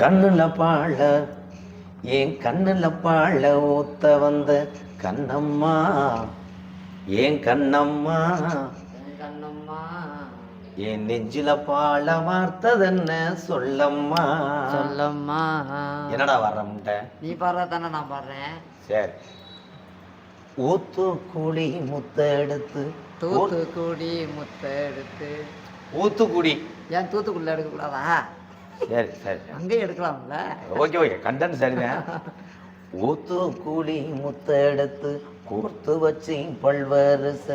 கண்ணுல பாழ என் கண்ணுல பாழ ஊத்த வந்த கண்ணம்மா? ஏன் கண்ணம்மா? கண்ணம்மா என் நெஞ்சில பாழ வார்த்ததென்ன சொல்லம்மா? சொல்லம்மா. என்னடா வர்ற முட்டை நீ பாடுற தானே நான் பாடுறேன். சரி. ஊத்து கூலி முத்த எடுத்து தூத்துக்குடி முத்த எடுத்து. ஊத்துக்குடி. ஏன் தூத்துக்குடியில் எடுக்கக்கூடாதா? சரி சரி சரி. அங்கேயும் எடுக்கலாம்ல. Okay okay. கண்டென்ட் சரிதான். ஊத்து கூலி முத்த எடுத்து கோர்த்து வச்சு பல்வரிச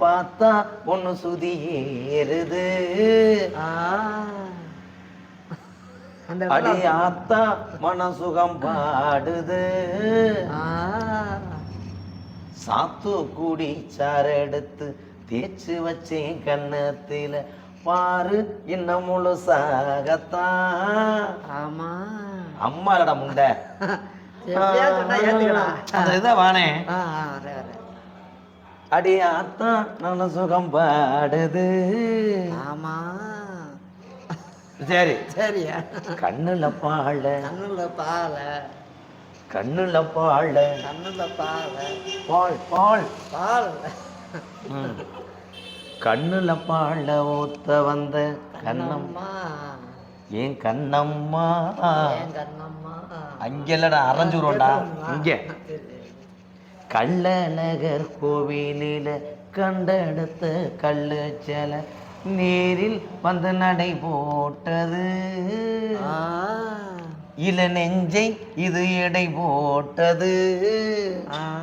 பார்த்தா பொண்ணு சுதி ஏறுது. ஆ. அந்த அடி ஆத்தா மனசுகம் பாடுது. ஆ. சாத்து கூடி சாறு எடுத்து தேய்ச்சு வச்சேன் கன்னத்தில பாரு இன்னும் முழுசாகத்தான். ஆமா. முண்டை. ஏத்துக்கடா. அந்த இதை வானே அடி ஆத்தா நல்ல சுகம் பாடுது. ஆமா. சரி. சரியா. கண்ணுல பாழ. கண்ணுல பால கண்ணுல பாழ. கண்ணுல பால பால் பால் பால். கண்ணுல பாழ ஊத்த வந்த கண்ணம் கண்ணம்மா. ஏன் கண்ணம்மா? அங்கெல்லடா அரைஞ்சுருவோம்டா. இங்க. கள்ளநகர் கோவிலில கண்டெடுத்த கள்ளு செல நீரில் வந்து நடை போட்டது. இள நெஞ்சை இது எடை போட்டது. ஆ.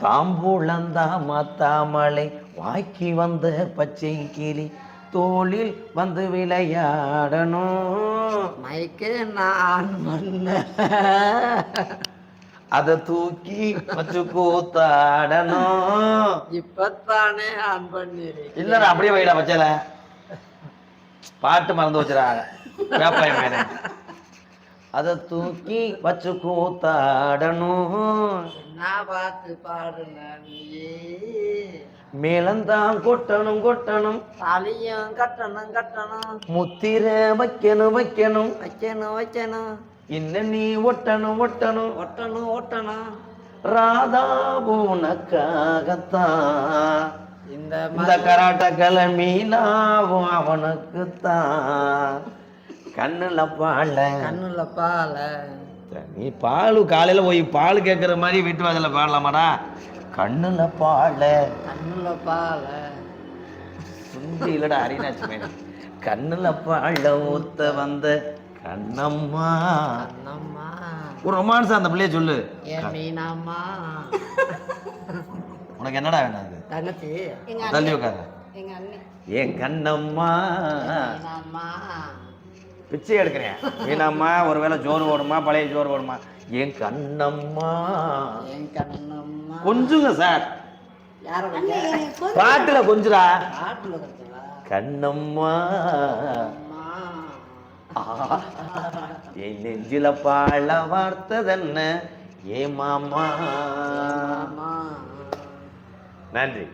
தாம்பூலந்தா மாத்தாமலை வாக்கி வந்த பச்சை கிளி தோளில் வந்து விளையாடணும். மைக்கு நான் பண்ண அதை தூக்கி வச்சு கூத்தாடணும். இப்பத்தானே ஆன் பண்ணிருக்கேன் இல்லடா அப்படியே வைடா வச்சல பாட்டு மறந்து வச்சுறாங்க வேப்பாயம் மேல அதை தூக்கி வச்சு கூத்தாடணும் நான் பார்த்து பாடுன நீ மேலந்தான் கொட்டணும் கொட்டணும். தலையும் கட்டணும் கட்டணும். முத்திர வைக்கணும் வைக்கணும். வைக்கணும் வைக்கணும். இன்ன நீ ஒட்டணும் ஒட்டணும். ஒட்டணும் ஒட்டணும். ராதா உனக்காகத்தான் இந்த கராட்ட கிளம்பினாவும் அவனுக்குத்தான் கண்ணுல பாழ கண்ணுல பால. நீ பால் காலையில போய் பால் கேட்குற மாதிரி வீட்டு வாசல்ல பாடலாமாடா? கண்ணுல பாழ கண்ணுல பால. சுண்டி இல்லடா அரினாச்சு மேடம் கண்ணுல பாழ ஊத்த வந்த கண்ணம்மா. கண்ணம்மா. ஒரு ரொமான்ஸ் அந்த பிள்ளைய சொல்லு. மீனாம்மா. உனக்கு என்னடா வேணும் அது? தங்கச்சி. தள்ளி உட்கார. ஏன் கண்ணம்மா. மீனாம்மா. பிச்சை எடுக்கிறேன். மீனம்மா ஒருவேளை சோறு ஓடுமா பழைய சோறு ஓடுமா? ஏன் கண்ணம்மா. என் கண்ணம்மா. கொஞ்சுங்க சார் பாட்டுல கொஞ்சுடா. கண்ணம்மா. என் நெஞ்சில பாழ வார்த்ததென்ன? ஏ மாமா. நன்றி.